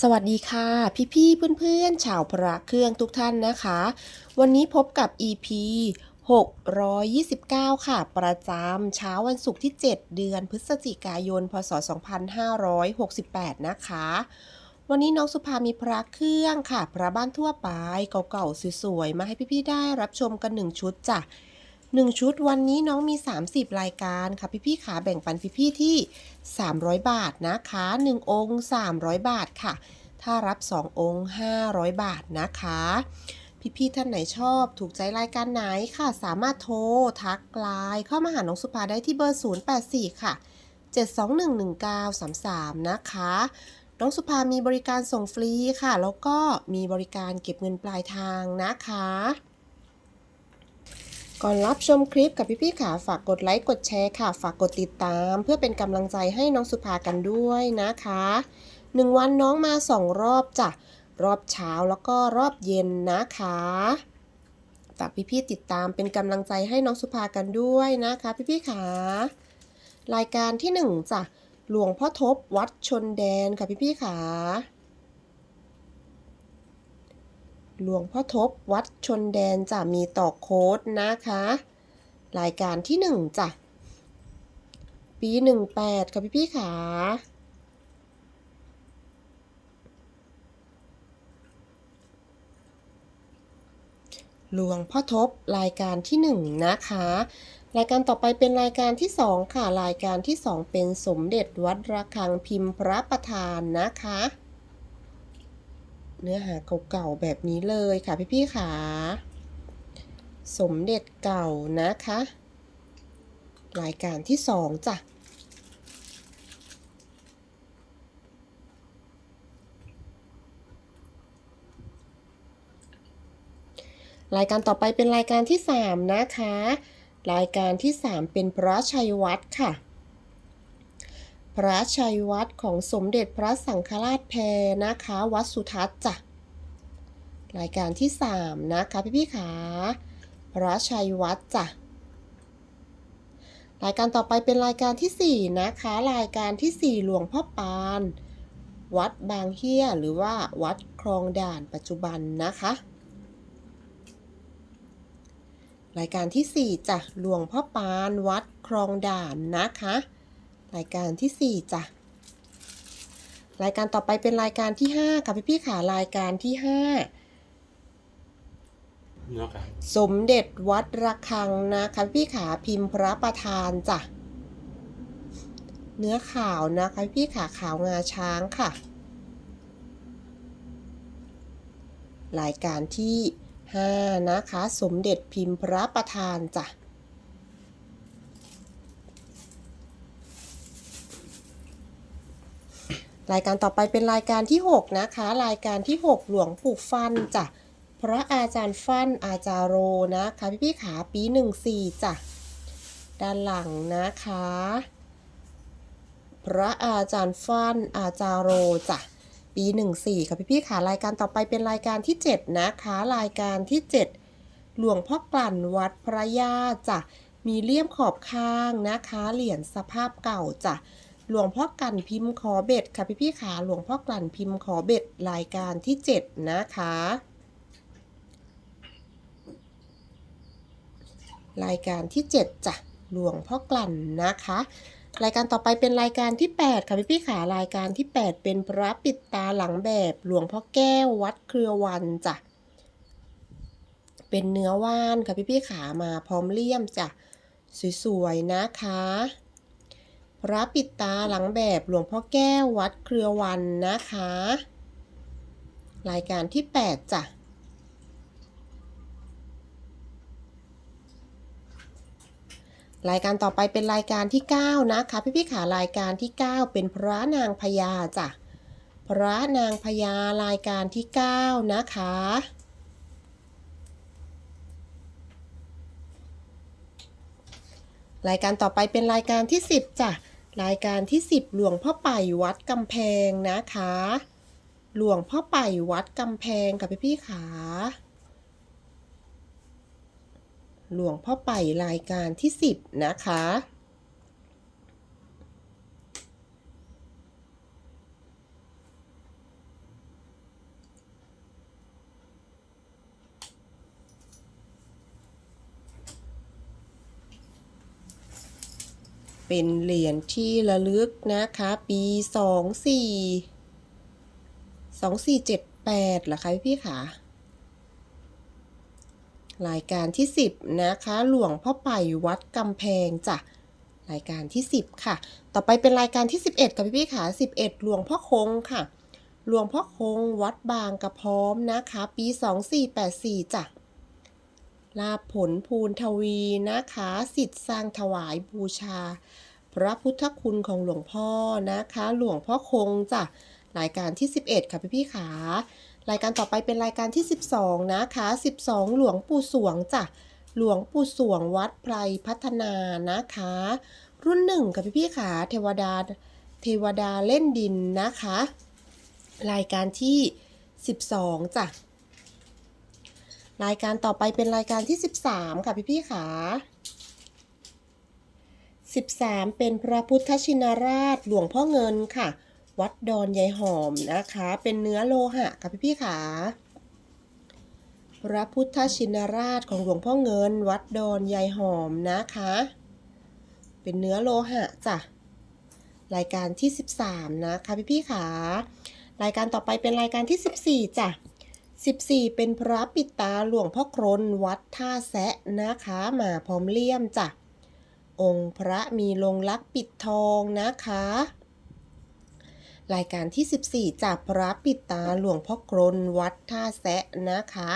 สวัสดีค่ะ พี่ๆเพื่อนๆชาวพระเครื่องทุกท่านนะคะ วันนี้พบกับ EP 629 ค่ะ ประจำเช้าวันศุกร์ที่ 7 เดือนพฤศจิกายน พศ 2568 นะคะ วันนี้น้องสุภามีพระเครื่องค่ะ พระบ้านทั่วไปเก่าๆสวยๆ มาให้พี่ๆได้รับชมกัน1ชุดจ้ะ 1 ชุดวันนี้น้องมี 30 รายการค่ะพี่ๆขาแบ่งปันพี่ๆที่ 300 บาทนะคะ 1 องค์ 300 บาทค่ะ ถ้ารับ 2 องค์ 500 บาทนะคะ พี่ๆท่านไหนชอบถูกใจรายการไหนค่ะ สามารถโทร ทักไลน์เข้ามาหาน้องสุภาได้ที่เบอร์ 084 ค่ะ 7211933 นะคะน้องสุภามีบริการส่งฟรีค่ะ แล้วก็มีบริการเก็บเงินปลายทางนะคะ ก่อนรับชมคลิปกับพี่ๆขาฝากกดไลค์กดแชร์ค่ะ ฝากกดติดตาม เพื่อเป็นกำลังใจให้น้องสุภากันด้วยนะคะหนึ่งวันน้องมาสองรอบจ้ะรอบเช้าแล้วก็รอบเย็นนะคะฝากพี่ๆติดตามเป็นกำลังใจให้น้องสุภากันด้วยนะคะพี่ๆขารายการที่หนึ่งจ้ะหลวงพ่อทบวัดชนแดนค่ะพี่ๆขา หลวงพ่อทบวัดชนแดนจะมีต่อโค้ดนะคะ รายการที่หนึ่งจ้ะ ปีหนึ่งแปดค่ะพี่พี่ขาหลวงพ่อทบรายการที่หนึ่งนะคะ รายการต่อไปเป็นรายการที่สองค่ะ รายการที่สองเป็นสมเด็จวัดระฆังพิมพ์พระประธานนะคะ เนื้อหาเก่าๆแบบนี้เลยค่ะพี่ๆขาสมเด็จเก่านะคะ รายการที่สองจ้ะรายการต่อไปเป็นรายการที่สามนะคะ รายการที่สามเป็นพระชัยวัดค่ะ พระชัยวัดของสมเด็จพระสังฆราชแพรนะคะ วัดสุทัศน์จ้ะรายการที่ 3 นะคะพี่พี่ขาพระชัยวัดจ้ะรายการต่อไปเป็นรายการที่ 4 นะคะ รายการที่ 4 หลวงพ่อปาน วัดบางเฮียหรือว่าวัดคลองด่านปัจจุบันนะคะ รายการที่ 4จ้ะหลวงพ่อปาน วัดคลองด่านนะคะ รายการที่ 4จ้ะรายการต่อไปเป็นรายการที่ 5 ค่ะพี่พี่ๆขารายการที่5เนาะครับสมเด็จวัดระฆังนะคะพี่ขาพิมพ์พระประธานจ้ะเนื้อขาวนะคะพี่ขาขาวงาช้างค่ะ รายการที่ 5 นะคะ สมเด็จพิมพ์พระประธานจ้ะ รายการต่อไปเป็นรายการที่ 6 นะคะ รายการที่ 6 หลวงปู่ฟันจ้ะพระอาจารย์ฟันอาจารโรนะคะ พี่พี่ขาปีหนึ่งสี่จ้ะด้านหลังนะคะ พระอาจารย์ฟันอาจารโรจ้ะปีหนึ่งสี่ค่ะพี่พี่ขารายการต่อไปเป็นรายการที่ 7 นะคะ รายการที่ 7 หลวงพ่อกลั่นวัดพระญาจ้ะมีเลี่ยมขอบข้างนะคะ เหรียญสภาพเก่าจ้ะ หลวงพ่อกลั่นพิมพ์ขอเบ็ดค่ะพี่พี่ขาหลวงพ่อกลั่นพิมพ์ขอเบ็ดรายการที่ 7 นะคะ รายการที่ 7จ้ะหลวงพ่อกลั่นนะคะ รายการต่อไปเป็นรายการที่ 8 ค่ะพี่พี่ขารายการที่ 8 เป็นพระปิดตาหลังแบบหลวงพ่อแก้ววัดเครือวันจ้ะเป็นเนื้อว่านค่ะพี่พี่ขามาพร้อมเลี่ยมจ้ะสวยๆนะคะ พระปิดตาหลังแบบหลวงพ่อแก้ววัดเครือวันนะคะ รายการที่ 8 จ้ะ รายการต่อไปเป็นรายการที่ 9 นะคะ พี่พี่ขารายการที่ 9 เป็นพระนางพญาจ้ะ พระนางพญารายการที่ 9 นะคะรายการต่อไปเป็นรายการที่ 10จ้ะ รายการที่ 10 หลวงพ่อไป่วัดกำแพงนะคะ หลวงพ่อไป่วัดกำแพงกับพี่พี่ขา หลวงพ่อไป่รายการที่ 10 นะคะ เป็นเหรียญที่ระลึกนะคะ ปีสองสี่สองสี่เจ็ดแปดเหรอคะพี่ๆค่ะรายการที่ 10 นะคะ หลวงพ่อไปวัดกำแพงจ้ะรายการที่ 10 ค่ะ ต่อไปเป็นรายการที่ 11กับพี่พี่ๆค่ะ11 หลวงพ่อคงค่ะ หลวงพ่อคงวัดบางกระพร้อมนะคะ ปี 2484จ้ะ ลาผลภูนทวีนะคะสิทธิ์สร้างถวายบูชา พระพุทธคุณของหลวงพ่อนะคะ หลวงพ่อคงจ้ะรายการที่ 11 ค่ะพี่พี่ขารายการต่อไปเป็นรายการที่ 12 นะคะ 12 หลวงปู่สวงจ้ะหลวงปู่สวงวัดไพรพัฒนานะคะ รุ่นหนึ่งกับพี่พี่ขาเทวดาเทวดาเล่นดินนะคะ รายการที่ 12จ้ะ รายการต่อไปเป็นรายการที่ 13 ค่ะพี่พี่ขา13 เป็นพระพุทธชินราชหลวงพ่อเงินค่ะ วัดดอนยายหอมนะคะ เป็นเนื้อโลหะค่ะพี่พี่ขาพระพุทธชินราชของหลวงพ่อเงิน วัดดอนยายหอมนะคะ เป็นเนื้อโลหะจ้ะรายการที่ 13 นะคะพี่พี่ขารายการต่อไปเป็นรายการที่ 14จ้ะ 14 เป็นพระปิดตาหลวงพ่อกรนวัดท่าแซะนะคะมาพร้อมเลี่ยมจ้ะ องค์พระมีลงลักปิดทองนะคะ รายการที่ 14จากพระปิดตาหลวงพ่อกรนวัดท่าแซะนะคะ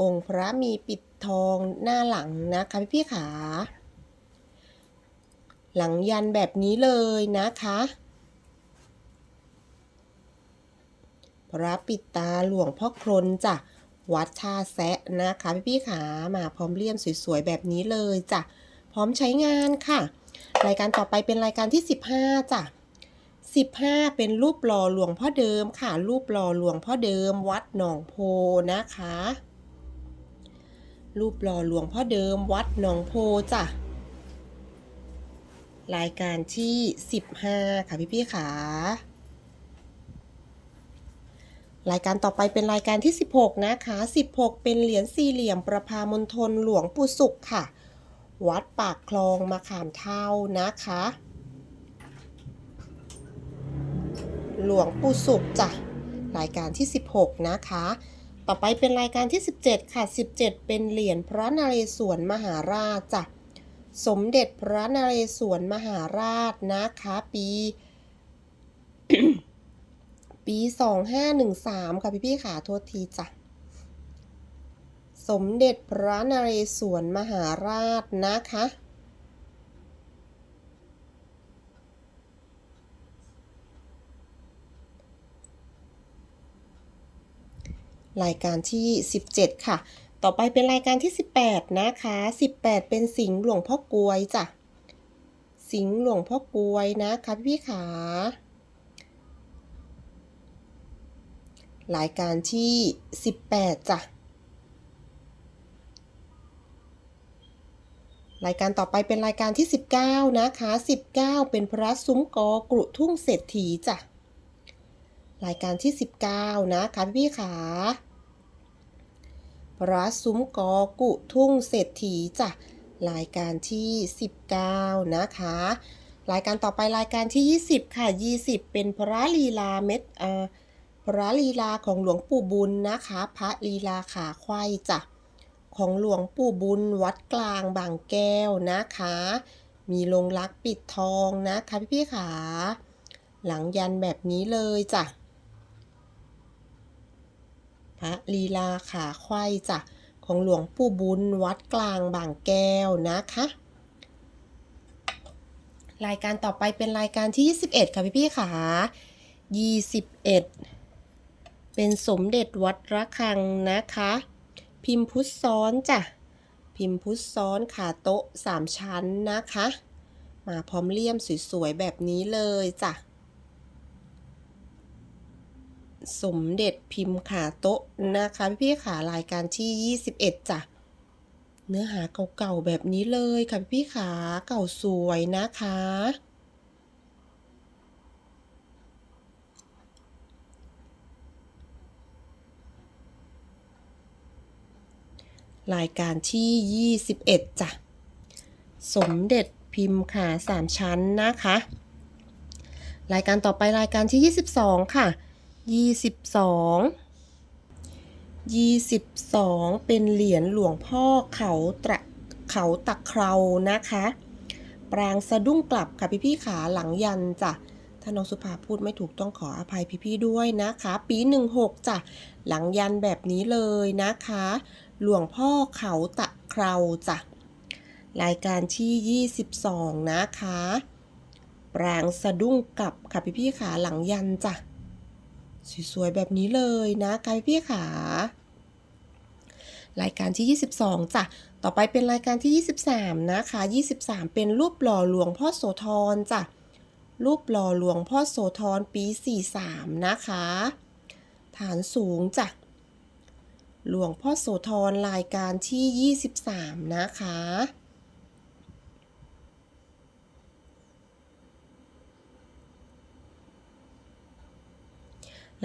องค์พระมีปิดทองหน้าหลังนะคะพี่พี่ขา หลังยันแบบนี้เลยนะคะ พระปิดตาหลวงพ่อกรนจ้ะวัดท่าแซะนะคะ พี่พี่ขามาพร้อมเลี่ยมสวยๆแบบนี้เลยจ้ะพร้อมใช้งานค่ะ รายการต่อไปเป็นรายการที่ 15จ้ะ15 เป็นรูปหล่อหลวงพ่อเดิมค่ะ รูปหล่อหลวงพ่อเดิม วัดหนองโพนะคะ รูปหล่อหลวงพ่อเดิม วัดหนองโพจ้ะรายการที่ 15 ค่ะพี่พี่ๆค่ะ รายการต่อไปเป็นรายการที่ 16 นะคะ 16 เป็นเหรียญสี่เหลี่ยมประพามณฑลหลวงปู่สุขค่ะ วัดปากคลองมาขามเท่านะคะ หลวงปู่สุขจ้ะ รายการที่ 16 นะคะ ต่อไปเป็นรายการที่ 17 ค่ะ 17 เป็นเหรียญพระนเรศวรมหาราชจ้ะ สมเด็จพระนเรศวรมหาราชนะคะ ปี ปี2513ค่ะพี่พี่ขาโทษทีจ้ะ สมเด็จพระนเรศวรมหาราชนะคะรายการที่ 17 ค่ะ ต่อไปเป็นรายการที่ 18 นะคะ 18 เป็นสิงห์หลวงพ่อกลวยจ้ะ สิงห์หลวงพ่อกลวยนะคะพี่ขา รายการที่ 18จ้ะ รายการต่อไปเป็นรายการที่ 19 นะคะ 19 เป็นพระซุ้มกอกรุทุ่งเศรษฐีจ้ะ รายการที่ 19 นะคะพี่ขาพระซุ้มกอกุทุ่งเศรษฐีจ้ะ รายการที่ 19 นะคะรายการต่อไปรายการที่ 20 ค่ะ 20 เป็นพระลีลาเม็ดอ่อ พระลีลาของหลวงปู่บุญนะคะ พระลีลาขาควายจ้ะของหลวงปู่บุญวัดกลางบางแก้วนะคะ มีลงรักปิดทองนะคะพี่ๆขาหลังยันแบบนี้เลยจ้ะพระลีลาขาควายจ้ะของหลวงปู่บุญวัดกลางบางแก้วนะคะ รายการต่อไปเป็นรายการที่ 21 ค่ะพี่ๆขา21 เป็นสมเด็จวัดระฆังนะคะ พิมพ์พุทธซ้อนจ้ะ พิมพ์พุทธซ้อนขาโต๊ะ3ชั้นนะคะ มาพร้อมเลี่ยมสวยๆแบบนี้เลยจ้ะ สมเด็จพิมพ์ขาโต๊ะนะคะพี่ๆขารายการที่ 21จ้ะ เนื้อหาเก่าๆแบบนี้เลยค่ะพี่ๆขาเก่าสวยนะคะ รายการที่ 21จ้ะสมเด็จพิมพ์ค่ะสามชั้นนะคะ รายการต่อไปรายการที่ 22 ค่ะ 22 22 เป็นเหรียญหลวงพ่อเขาตะเขาตะเครานะคะ ปรางสะดุ้งกลับค่ะพี่ๆขาหลังยันจ้ะถ้าน้องสุภาพูดไม่ถูกต้องขออภัยพี่ๆด้วยนะคะ ปี 16จ้ะหลังยันแบบนี้เลยนะคะ หลวงพ่อเขาตะเคราจ้ะรายการที่ 22 นะคะ ปรางสะดุ้งกลับค่ะพี่ๆขาหลังยันจ้ะ สวยๆแบบนี้เลยนะคะพี่ๆขารายการที่ 22 จ้ะ ต่อไปเป็นรายการที่ 23 นะคะ 23 เป็นรูปหล่อหลวงพ่อโสธรจ้ะ รูปหล่อหลวงพ่อโสธรปี 43 นะคะ ฐานสูงจ้ะ หลวงพ่อโสธรรายการที่ 23 นะคะ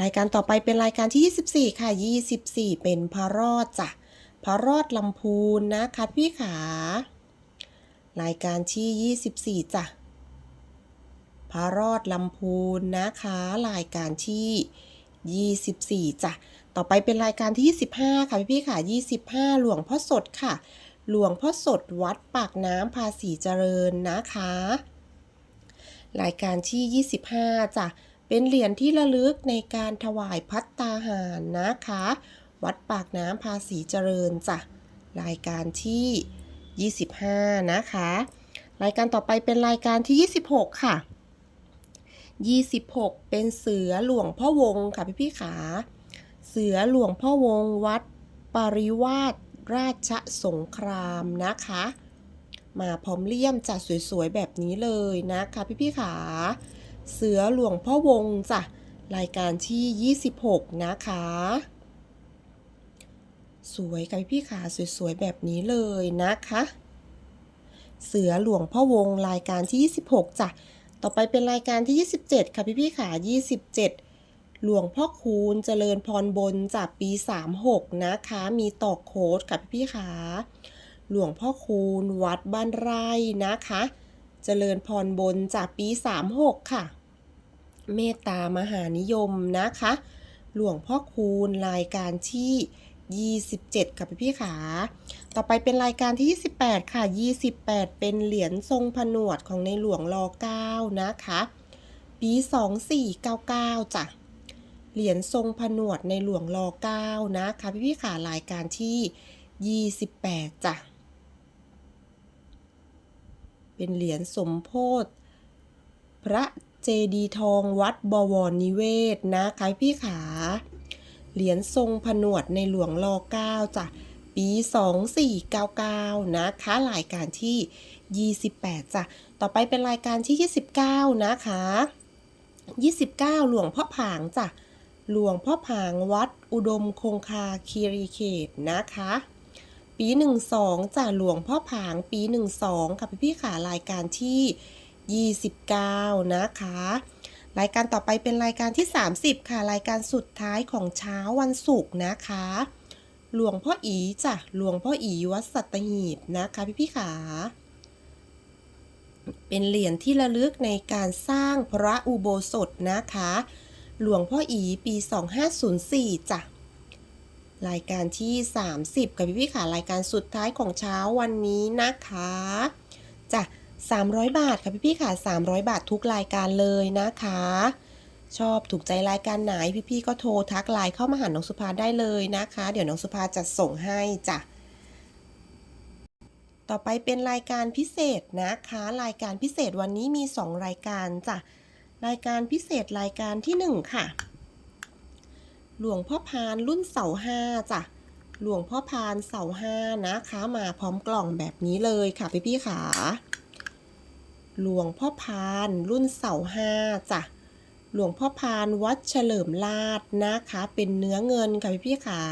รายการต่อไปเป็นรายการที่ 24 ค่ะ 24 เป็นพระรอดจ้ะพระรอดลำพูนนะคะพี่ขารายการที่ 24 จ้ะพระรอดลำพูนนะคะ รายการที่ 24จ้ะต่อไปเป็นรายการที่ 25 ค่ะพี่พี่ค่ะ25 หลวงพ่อสดค่ะ หลวงพ่อสดวัดปากน้ำภาษีเจริญนะคะ รายการที่ 25จ้ะเป็นเหรียญที่ระลึกในการถวายพัตตาหารนะคะ วัดปากน้ำภาษีเจริญจ้ะรายการที่ 25 นะคะ รายการต่อไปเป็นรายการที่ 26 ค่ะ 26 เป็นเสือหลวงพ่อวงค่ะพี่พี่ขา เสือหลวงพ่อวงวัดปริวาสราชสงครามนะคะ มาพร้อมเลี่ยมจัดสวยๆแบบนี้เลยนะคะพี่พี่ขา เสือหลวงพ่อวงจ้ะรายการที่ 26 นะคะ สวยค่ะพี่พี่ขาสวยๆแบบนี้เลยนะคะ เสือหลวงพ่อวงรายการที่ 26จ้ะ ต่อไปเป็นรายการที่ 27 ค่ะพี่พี่ขา27 หลวงพ่อคูณเจริญพรบนจากปี 36 นะคะ มีต่อโค้ดค่ะพี่พี่ขาหลวงพ่อคูณวัดบ้านไร่นะคะ เจริญพรบนจากปี 36 ค่ะ เมตตามหานิยมนะคะ หลวงพ่อคูณรายการที่ 27 ค่ะพี่พี่ขาต่อไปเป็นรายการที่ 28 ค่ะ 28 เป็นเหรียญทรงผนวดของในหลวงร9นะคะ ปี 2499จ้ะ เหรียญทรงผนวดในหลวงร9นะคะพี่พี่ขารายการที่ 28 จ้ะ เป็นเหรียญสมโพธิพระเจดีย์ทองวัดบวรนิเวศนะคะพี่ขา เหรียญทรงผนวดในหลวงร9จ้ะปี 2499 นะคะ รายการที่ 28จ้ะต่อไปเป็นรายการที่ 29 นะคะ 29 หลวงพ่อผางจ้ะหลวงพ่อผางวัดอุดมคงคาคีรีเขตนะคะปี 12จ้ะหลวงพ่อผางปี 12 ค่ะพี่พี่ๆค่ะรายการที่ 29 นะคะ รายการต่อไปเป็นรายการที่ 30 ค่ะ รายการสุดท้ายของเช้าวันศุกร์นะคะ หลวงพ่ออีจ้ะ หลวงพ่ออีวัดสัตหีบนะคะพี่พี่ขา เป็นเหรียญที่ระลึกในการสร้างพระอุโบสถนะคะ หลวงพ่ออีปี 2504จ้ะ รายการที่ 30กับพี่พี่ๆค่ะรายการสุดท้ายของเช้าวันนี้นะคะจ้ะ 300 บาทค่ะพี่พี่ๆค่ะ 300 บาททุกรายการเลยนะคะ ชอบถูกใจรายการไหนพี่ๆก็โทรทักไลน์เข้ามาหาน้องสุภาได้เลยนะคะ เดี๋ยวน้องสุภาจะส่งให้จ้ะต่อไปเป็นรายการพิเศษนะคะ รายการพิเศษวันนี้มี 2 รายการจ้ะรายการพิเศษรายการที่ 1 ค่ะ หลวงพ่อพานรุ่นเสาห้าจ้ะหลวงพ่อพานเสาห้านะคะ มาพร้อมกล่องแบบนี้เลยค่ะพี่พี่ขา หลวงพ่อพานรุ่นเสาห้าจ้ะ หลวงพ่อพานวัดเฉลิมลาดนะคะ เป็นเนื้อเงินค่ะพี่พี่ขา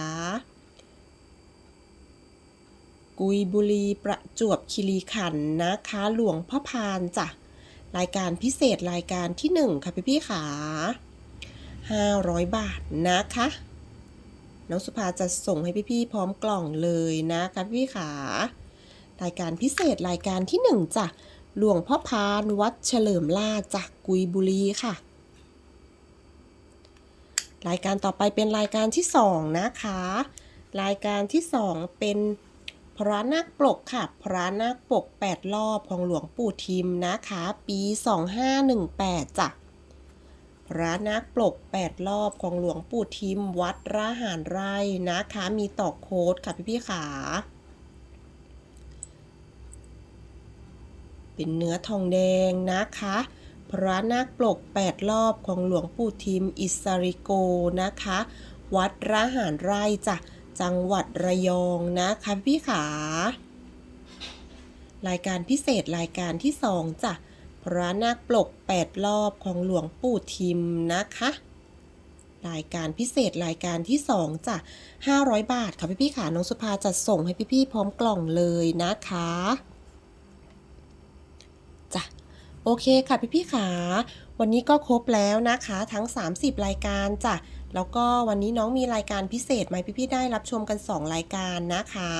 กุยบุรีประจวบคีรีขันธ์นะคะ หลวงพ่อพานจ้ะ รายการพิเศษรายการที่หนึ่งค่ะพี่พี่ขา500 บาทนะคะ น้องสุภาจะส่งให้พี่ๆพร้อมกล่องเลยนะคะพี่ขา รายการพิเศษรายการที่ 1จ้ะ หลวงพ่อพานวัดเฉลิมล่าจากกุยบุรีค่ะ รายการต่อไปเป็นรายการที่สองนะคะ รายการที่สองเป็นพระนาคปลกค่ะ พระนาคปลก8รอบของหลวงปู่ทิมนะคะ ปี2518จ้ะพระนาคปลก8รอบของหลวงปู่ทิม วัดราหารไร่นะคะ มีต่อโค้ดค่ะพี่พี่ๆขา เป็นเนื้อทองแดงนะคะ พระนาคปลก 8 รอบของหลวงปู่ทิมอิสริโกนะคะ วัดราหารไร่จ้ะจังหวัดระยองนะคะพี่ขารายการพิเศษรายการที่สองจ้ะพระนาคปลก 8 รอบของหลวงปู่ทิมนะคะ รายการพิเศษรายการที่2จ้ะ500 บาทค่ะพี่ๆค่ะน้องสุภาจัดส่งให้พี่ๆพร้อมกล่องเลยนะคะ จ้ะโอเคค่ะพี่ๆค่ะวันนี้ก็ครบแล้วนะคะทั้ง 30 รายการจ้ะแล้วก็วันนี้น้องมีรายการพิเศษไหมาให้พี่ได้รับชมกัน 2 รายการนะคะ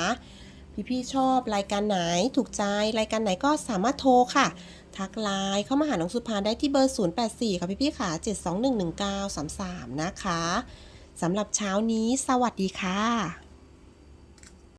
พี่ๆชอบรายการไหนถูกใจรายการไหนก็สามารถโทรค่ะ ทักไลน์เข้ามาหาน้องสุภาได้ที่เบอร์ 084 ค่ะพี่ๆค่ะ7211933 นะคะสำหรับเช้านี้ สวัสดีค่ะ